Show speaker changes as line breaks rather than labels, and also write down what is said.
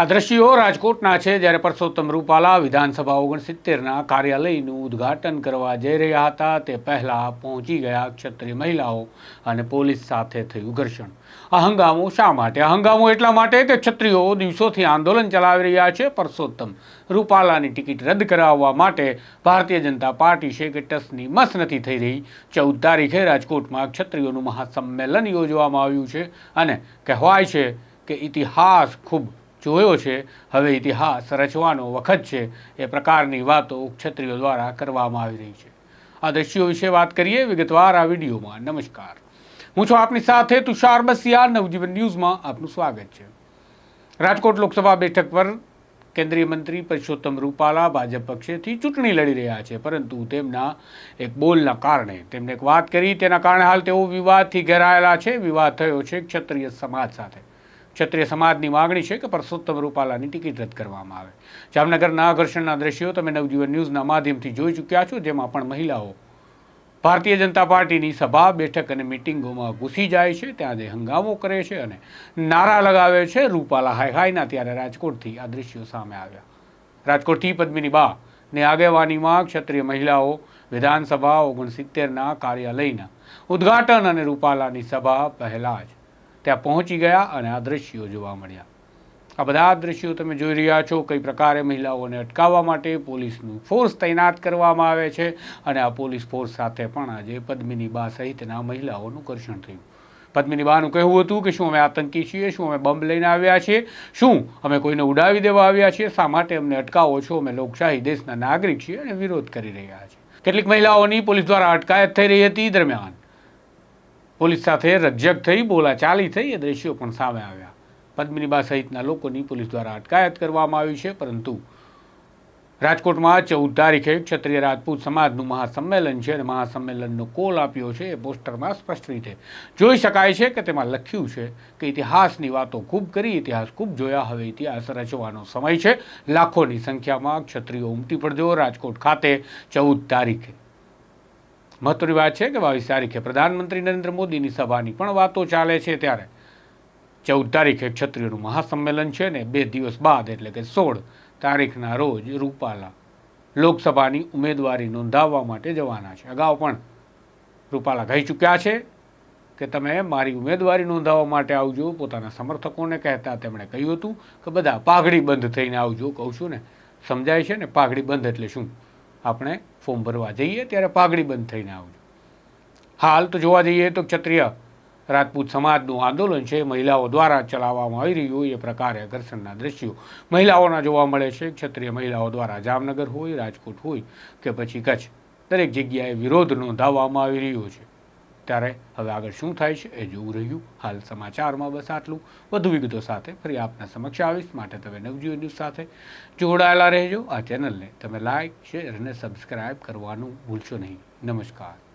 આ દ્રશ્યો રાજકોટના છે, જ્યારે પરસોત્તમ રૂપાલા વિધાનસભા ઓગણસિત્તેરના કાર્યાલયનું ઉદ્ઘાટન કરવા જઈ રહ્યા હતા, તે પહેલાં પહોંચી ગયા ક્ષત્રિય મહિલાઓ અને પોલીસ સાથે થયું ઘર્ષણ. આ હંગામો શા માટે? આ હંગામો એટલા માટે કે ક્ષત્રિયો દિવસોથી આંદોલન ચલાવી રહ્યા છે. પરસોત્તમ રૂપાલાની ટિકિટ રદ કરાવવા માટે ભારતીય જનતા પાર્ટી છે કે ટસની મસ નથી થઈ રહી. ચૌદ તારીખે રાજકોટમાં ક્ષત્રિયોનું મહાસંમેલન યોજવામાં આવ્યું છે અને કહેવાય છે કે ઇતિહાસ ખૂબ જોયો છે. હવે ઇતિહાસ રચવાનો વખત છે. એ પ્રકારની વાતો ક્ષત્રિયો દ્વારા કરવામાં આવી રહી છે. આ દ્રશ્યો વિશે વાત કરીએ વિગતવાર આ વિડીયોમાં. નમસ્કાર. હું છું આપની સાથે તુષાર બસિયા નવજીવન ન્યૂઝમાં આપનું સ્વાગત છે. રાજકોટ લોકસભા બેઠક પર કેન્દ્રીય મંત્રી પરસોત્તમ રૂપાલા ભાજપ પક્ષેથી ચૂંટણી લડી રહ્યા છે. પરંતુ તેમના એક બોલના કારણે તેમને એક વાત કરી. તેના કારણે હાલ તેઓ વિવાદથી ઘેરાયેલા છે. વિવાદ થયો છે ક્ષત્રિય સમાજ સાથે. ક્ષત્રિય સમાજની માગણી છે કે પરસોત્તમ રૂપાલાની ટિકિટ રદ કરવામાં આવે. જામનગરના આકર્ષણના દ્રશ્યો તમે નવજીવન ન્યૂઝના માધ્યમથી જોઈ ચૂક્યા છો, જેમાં પણ મહિલાઓ ભારતીય જનતા પાર્ટીની સભા, બેઠક અને મિટિંગોમાં ઘૂસી જાય છે, ત્યાં જે હંગામો કરે છે અને નારા લગાવે છે, રૂપાલા હાય હાયના ત્યારે રાજકોટથી આ દ્રશ્યો સામે આવ્યા. રાજકોટથી પદ્મિની બા ને આગેવાનીમાં ક્ષત્રિય મહિલાઓ વિધાનસભા ઓગણસિત્તેરના કાર્યાલયના ઉદ્ઘાટન અને રૂપાલાની સભા પહેલાં જ ત્યાં પહોંચી ગયા અને આ દ્રશ્યો જોવા મળ્યા. આ બધા દ્રશ્યો તમે જોઈ રહ્યા છો કઈ પ્રકારે મહિલાઓને અટકાવવા માટે પોલીસનું ફોર્સ તૈનાત કરવામાં આવે છે અને આ પોલીસ ફોર્સ સાથે પણ આજે પદ્મિની બા સહિતના મહિલાઓનું ઘર્ષણ થયું. પદ્મિની બાનું કહેવું હતું કે શું અમે આતંકી છીએ, શું અમે બમ્બ લઈને આવ્યા છીએ, શું અમે કોઈને ઉડાવી દેવા આવ્યા છીએ, શા માટે અમને અટકાવો છો, અમે લોકશાહી દેશના નાગરિક છીએ અને વિરોધ કરી રહ્યા છીએ. કેટલીક મહિલાઓની પોલીસ દ્વારા અટકાયત થઈ રહી હતી દરમિયાન. પોલીસ સાથે રકઝક થઈ બોલાચાલી થઈ, એ દ્રશ્યો પણ સામે આવ્યા. પદ્મિનીબા સહિતના લોકોની પોલીસ દ્વારા અટકાયત કરવામાં આવી છે, પરંતુ રાજકોટમાં ચૌદ તારીખે ક્ષત્રિય રાજપૂત સમાજનું મહાસંમેલન છે અને મહાસંમેલનનો કોલ આપ્યો છે, એ પોસ્ટરમાં સ્પષ્ટ રીતે જોઈ શકાય છે કે તેમાં લખ્યું છે કે ઇતિહાસની વાતો ખૂબ કરી, ઇતિહાસ ખૂબ જોયા, હવે ઇતિહાસ રચવાનો સમય છે. લાખોની સંખ્યામાં ક્ષત્રિયો ઉમટી પડજો રાજકોટ ખાતે ચૌદ તારીખે. મહત્વની વાત છે કે બાવીસ તારીખે પ્રધાનમંત્રી નરેન્દ્ર મોદીની સભાની પણ વાતો ચાલે છે ત્યારે. ચૌદ તારીખે ક્ષત્રિયોનું મહાસંમેલન છે ને બે દિવસ બાદ એટલે કે સોળ તારીખના રોજ રૂપાલા લોકસભાની ઉમેદવારી નોંધાવવા માટે જવાના છે. અગાઉ પણ રૂપાલા કહી ચૂક્યા છે કે તમે મારી ઉમેદવારી નોંધાવવા માટે આવજો, પોતાના સમર્થકોને કહેતા તેમણે કહ્યું હતું કે બધા પાઘડી બંધ થઈને આવજો, કહું છું ને. સમજાય છે ને? પાઘડી બંધ એટલે શું? આપણે ફોર્મ ભરવા જઈએ ત્યારે પાઘડી બંધ થઈને આવજો હાલ તો જોવા જઈએ તો ક્ષત્રિય રાજપૂત સમાજનું આંદોલન છે, મહિલાઓ દ્વારા ચલાવવામાં આવી રહ્યું હોય એ પ્રકારે ઘર્ષણના દ્રશ્યો મહિલાઓના જોવા મળે છે. ક્ષત્રિય મહિલાઓ દ્વારા જામનગર હોય, રાજકોટ હોય કે પછી કચ્છ, દરેક જગ્યાએ વિરોધ નોંધાવવામાં આવી રહ્યો છે. ત્યારે હવે આગળ શું થાય છે એ જોવું રહ્યું. હાલ સમાચારમાં બસ આટલું. વધુ વિગતો સાથે ફરી આપના સમક્ષ આવીશ. માટે તમે નવજીવન ન્યૂઝ સાથે જોડાયેલા રહેજો. આ ચેનલને તમે લાઇક શેર અને સબસ્ક્રાઇબ કરવાનું ભૂલશો નહીં. નમસ્કાર.